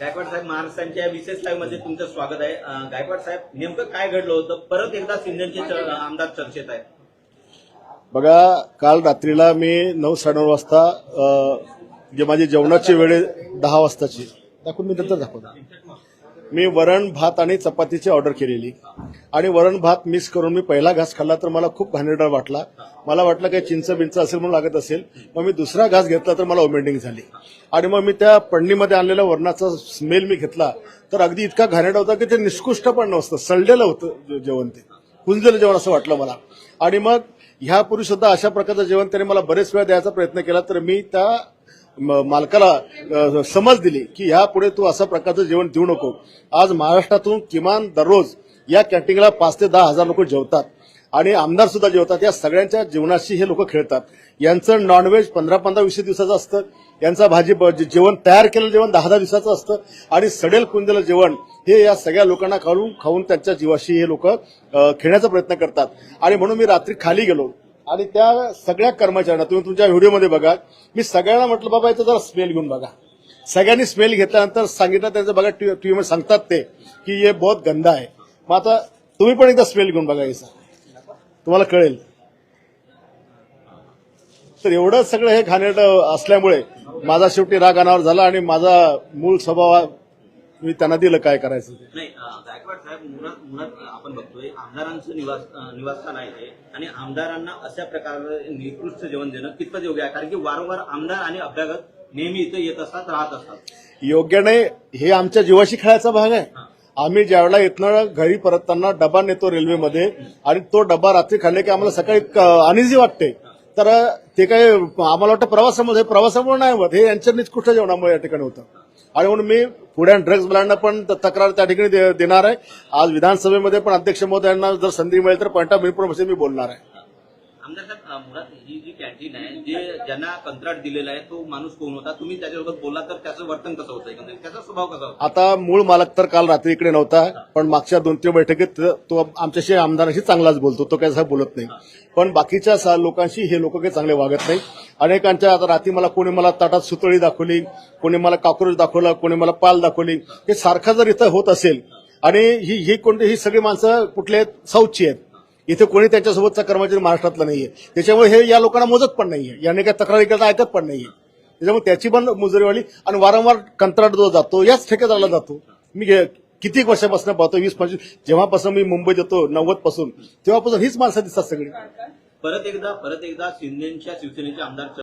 गायकवाड साहेब महाराष्ट्रांच्या विशेष लाईव्हमध्ये तुमचं स्वागत आहे. गायकवाड साहेब नेमकं काय घडलं होतं? परत एकदा सिंधनचे च- आमदार चर्चेत आहेत. बघा काल रात्रीला मी नऊ साडेनऊ वाजता अ, जे माझी जेवणाची वेळ आहे दहा वाजताची दाखवून मी नंतर दाखवतो. मी वरण भात आणि चपातीची ऑर्डर केलेली. आणि वरण भात मिस करून मी पहिला घास खाल्ला तर मला खूप घाणेरडा वाटला. मला वाटलं काही चिंच बिंच असेल म्हणून लागत असेल. मग मी दुसरा घास घेतला तर मला ओमेंडिंग झाली. आणि मग मी त्या पडणीमध्ये आणलेल्या वरणाचा स्मेल मी घेतला. तर अगदी इतका घाणेरडा होता की ते निष्कृष्ट पण नसतं सळलेलं होतं जेवण ते. कुंजलं जेवण असं वाटलं मला. आणि मग ह्यापूर्वी सुद्धा अशा प्रकारचं जेवण त्याने मला बरेच वेळा द्यायचा प्रयत्न केला. तर मी त्या मालकाला समज दिली की ह्यापुढे तू अशा प्रकारचं जेवण देऊ नको. आज महाराष्ट्रातून किमान दररोज या कॅन्टीनला पाच ते दहा हजार लोक जेवतात आणि आमदार सुद्धा जेवतात. या सगळ्यांच्या जीवनाशी हे लोक खेळतात. यांचं नॉनव्हेज पंधरा पंधरा वीस दिवसाचं असतं. यांचा भाजी ब- जेवण तयार केलेलं जेवण दहा दहा दिवसाचं असतं. आणि सडेल कुंदेलं जेवण हे या सगळ्या लोकांना खाऊन खाऊन त्यांच्या जीवाशी हे लोक खेळण्याचा प्रयत्न करतात. आणि म्हणून मी रात्री खाली गेलो. आणि त्या सगळ्या कर्मचाऱ्यांना तुम्ही तुमच्या व्हिडिओमध्ये बघा. मी सगळ्यांना म्हटलं बाबा याचा जरा स्मेल घेऊन बघा. सगळ्यांनी स्मेल घेतल्यानंतर सांगितलं त्यांचं बघा टी मध्ये सांगतात ते की हे बहुत गंदा आहे. मग आता तुम्ही पण एकदा स्मेल घेऊन बघा याचा तुम्हाला कळेल. तर एवढं सगळं हे घाणेरड असल्यामुळे माझा शेवटी राग अनावर झाला आणि माझा मूळ स्वभाव मी त्यांना दिलं काय करायचं. नाही गायकवाड साहेब मुळात मुळात आपण बघतोय आमदारांचं निवास निवासस्थान आहे ते. आणि आमदारांना अशा प्रकारे निकृष्ट जेवण देणं कितपत योग्य आहे? कारण की वारंवार आमदार आणि अभ्यागत नेहमी इथं येत असतात राहत असतात. योग्य नाही हे आमच्या जीवाशी खेळायचा भाग आहे. आम्ही ज्यावेळेला इथनं घरी परतताना डबा नेतो रेल्वेमध्ये आणि तो डबा रात्री खाल्ले की आम्हाला सकाळी अनिजी वाटते. तर ते काय आम्हाला वाटतं प्रवासामध्ये प्रवासामुळे नाही होत. हे यांच्या निष्कृष्ट जेवणामुळे या ठिकाणी होतं. आणि म्हणून मी पुढे ड्रग्ज ब्लँडना पण तक्रार त्या ठिकाणी दे- देणार आहे. आज विधानसभेमध्ये पण अध्यक्ष महोदयांना जर संधी मिळेल तर पॉईंट ऑफ इन्फॉर्मेशन मी बोलणार आहे. आमदार साहेब मुळात ही जी कॅन्टीन आहे जे ज्यांना कंत्राट दिलेला आहे तो माणूस कोण होता? तुम्ही त्याच्यासोबत बोलला तर त्याचं वर्तन कसं होतं त्याचा स्वभाव कसा होता? आता मूळ मालक तर काल रात्री इकडे नव्हता पण मागच्या दोन तीन बैठकीत तो आमच्याशी आमदारांशी चांगलाच बोलतो तो काही बोलत नाही. पण बाकीच्या लोकांशी हे लोक काही चांगले वागत नाही. अनेकांच्या आता रात्री मला कोणी मला ताटात सुतळी दाखवली कोणी मला काक्रोच दाखवला कोणी मला पाल दाखवली हे सारखं जर इथं होत असेल आणि ही ही कोणती ही सगळी माणसं कुठले साऊथची आहेत. इथे कोणी त्यांच्यासोबतचा कर्मचारी महाराष्ट्रातला नाहीये. त्याच्यामुळे हे या लोकांना मोजत पण नाहीये. याने काय तक्रारी करता ऐकत पण नाहीये. त्याच्यामुळे त्याची पण मुजरीवाली आणि वारंवार कंत्राट जो जातो याच ठेकेदाराला जातो. मी गे- किती वर्षापासून पाहतो वीस पंचवीस जेव्हापासून मी मुंबईत येतो नव्वदपासून तेव्हापासून हीच माणसं दिसतात सगळी. परत एकदा परत एकदा शिंदेच्या शिवसेनेचे आमदार